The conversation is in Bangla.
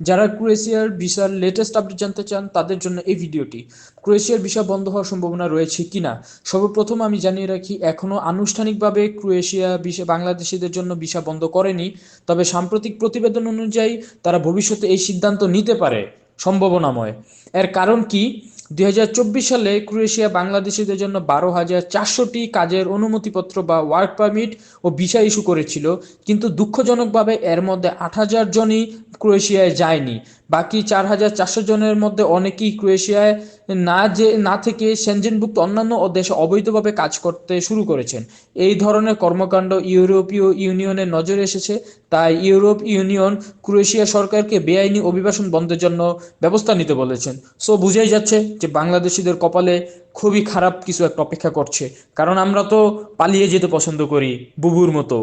যারা ক্রোয়েশিয়ার ভিসার লেটেস্ট আপডেট জানতে চান, তাদের জন্য এই ভিডিওটি। ক্রোয়েশিয়ার ভিসা বন্ধ হওয়ার সম্ভাবনা রয়েছে কিনা? সর্বপ্রথম আমি জানিয়ে রাখি এখনও আনুষ্ঠানিকভাবে ক্রোয়েশিয়া ভিসা, বাংলাদেশিদের জন্য ভিসা বন্ধ করেনি। তবে সাম্প্রতিক প্রতিবেদন অনুযায়ী, তারা ভবিষ্যতে এই সিদ্ধান্ত নিতে পারে। সম্ভাবনাময়। এর কারণ কি? দুই হাজার চব্বিশ সালে ক্রোয়েশিয়া বাংলাদেশিদের জন্য বারো হাজার চারশোটি কাজের অনুমতিপত্র বা ওয়ার্ক পারমিট ও ভিসা ইস্যু করেছিল। কিন্তু দুঃখজনকভাবে, এর মধ্যে আট হাজার জনই ক্রোয়েশিয়ায় যায়নি। বাকি চার হাজার চারশো জনের মধ্যে অনেকেই ক্রোয়েশিয়ায় না যে, না থেকে সেনজেনভুক্ত অন্যান্য দেশে অবৈধভাবে কাজ করতে শুরু করেছেন। এই ধরনের কর্মকাণ্ড ইউরোপীয় ইউনিয়নের নজরে এসেছে। তাই ইউরোপ ইউনিয়ন ক্রোয়েশিয়া সরকারকে বেআইনি অভিবাসন বন্ধের জন্য ব্যবস্থা নিতে বলেছেন। সো বুঝাই যাচ্ছে যে বাংলাদেশিদের কপালে খুবই খারাপ কিছু একটা অপেক্ষা করছে। কারণ আমরা তো পালিয়ে যেতে পছন্দ করি, বুবুর মতো।